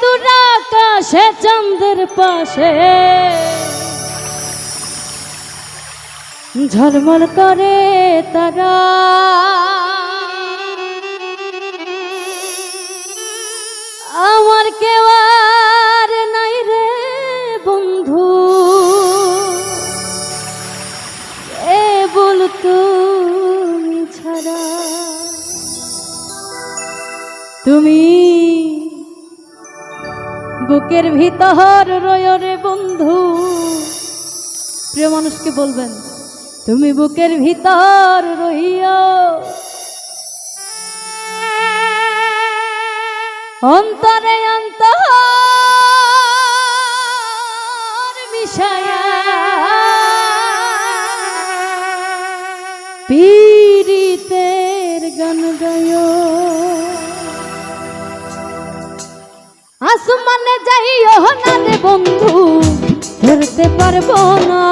দূর আকাশে চন্দ্রের পাশে। ঝলমল করে তারা। আমার কেউ আর নাই রে বন্ধু। এ বল তুমি ছাড়া। তুমি বুকের ভিতর রয় রে বন্ধু। প্রিয় মানুষকে বলবেন, তুমি বুকের ভিতর রহিও অন্তরে অন্তর মিশায়া যাইও না রে বন্ধু ধরতে পারব না।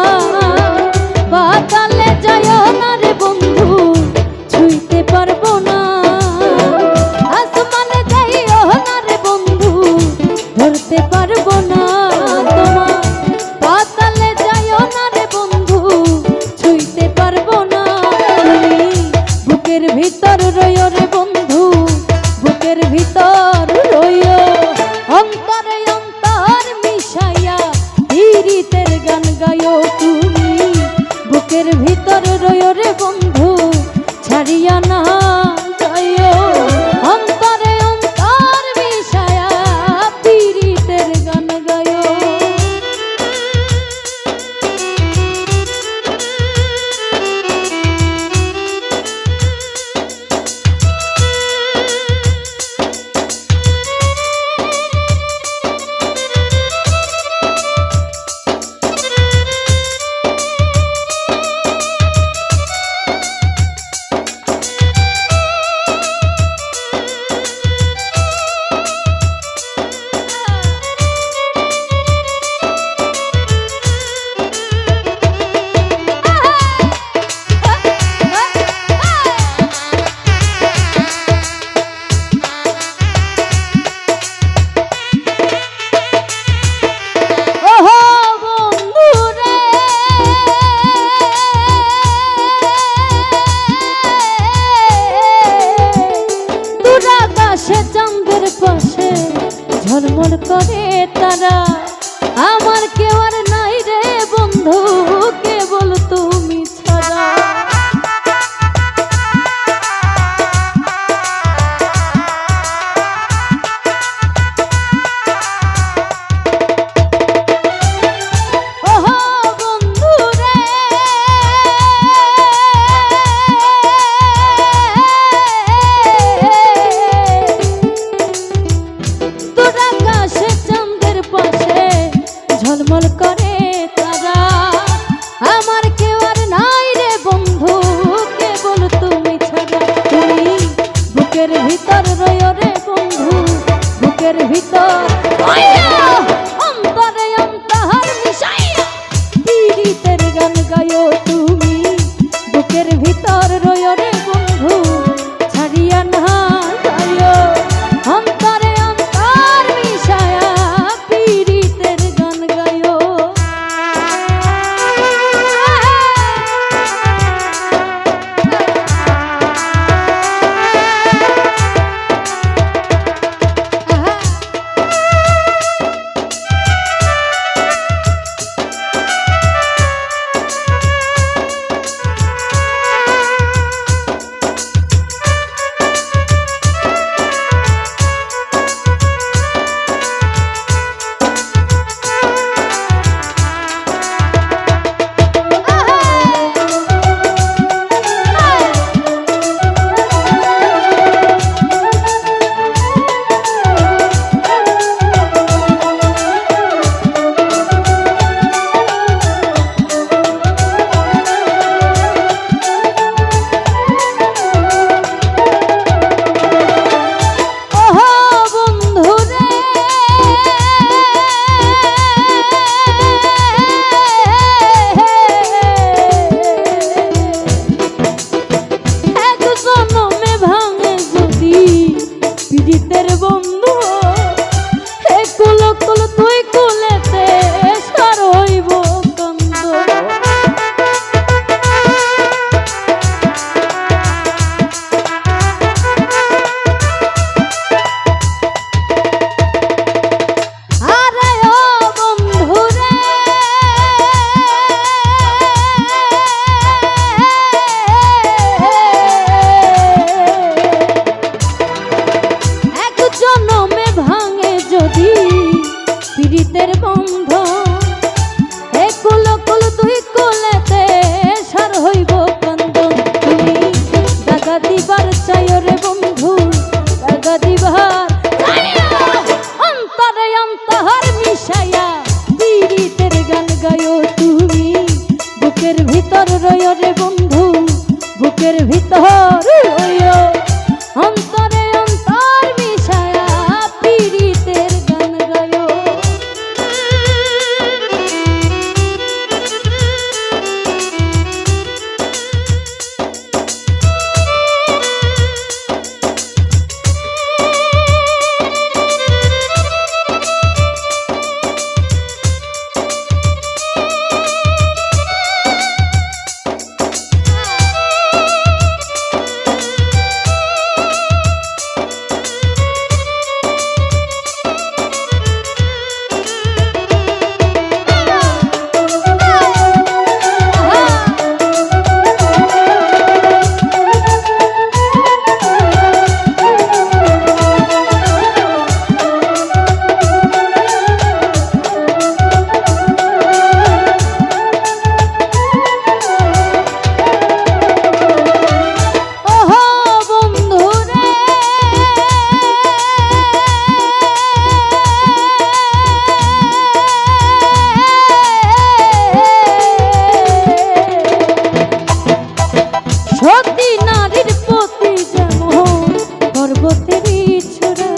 সতী নারীর পতি যেমন পর্বতের ছোড়া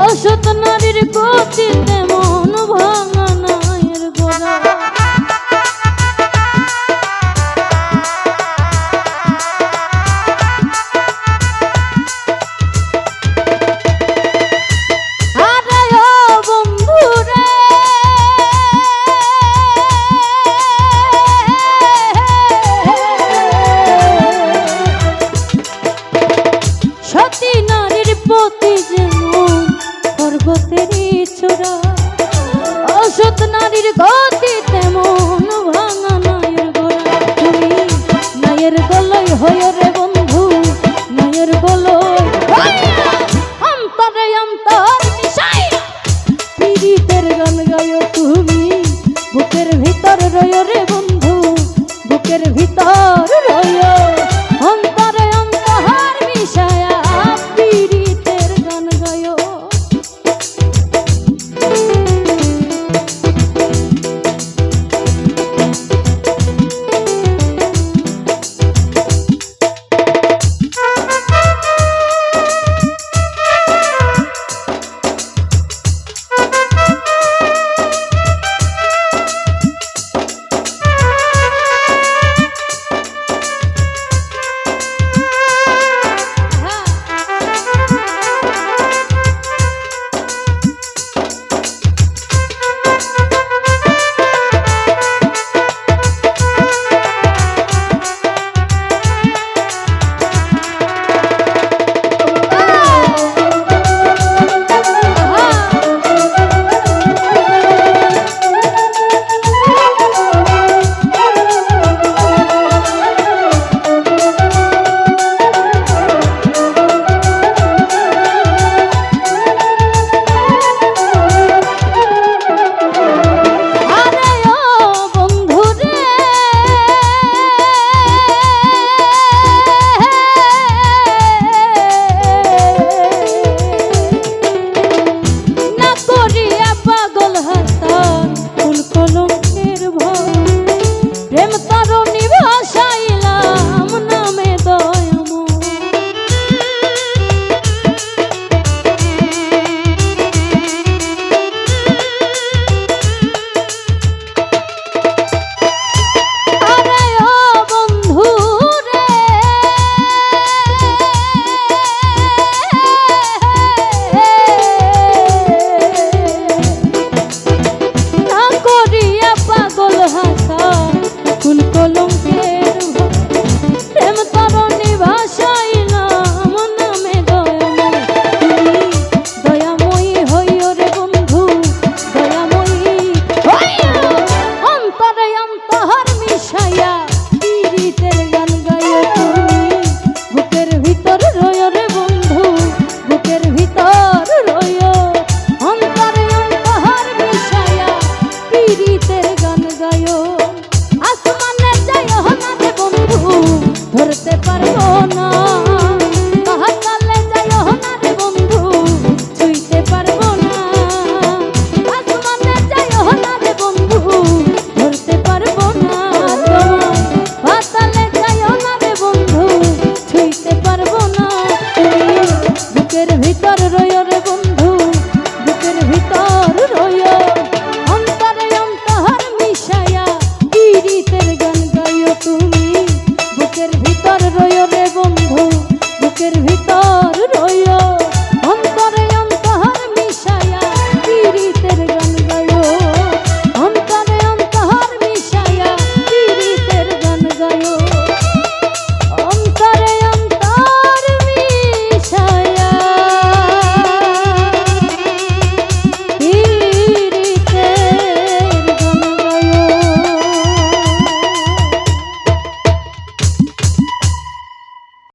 অসত নারীর hayır.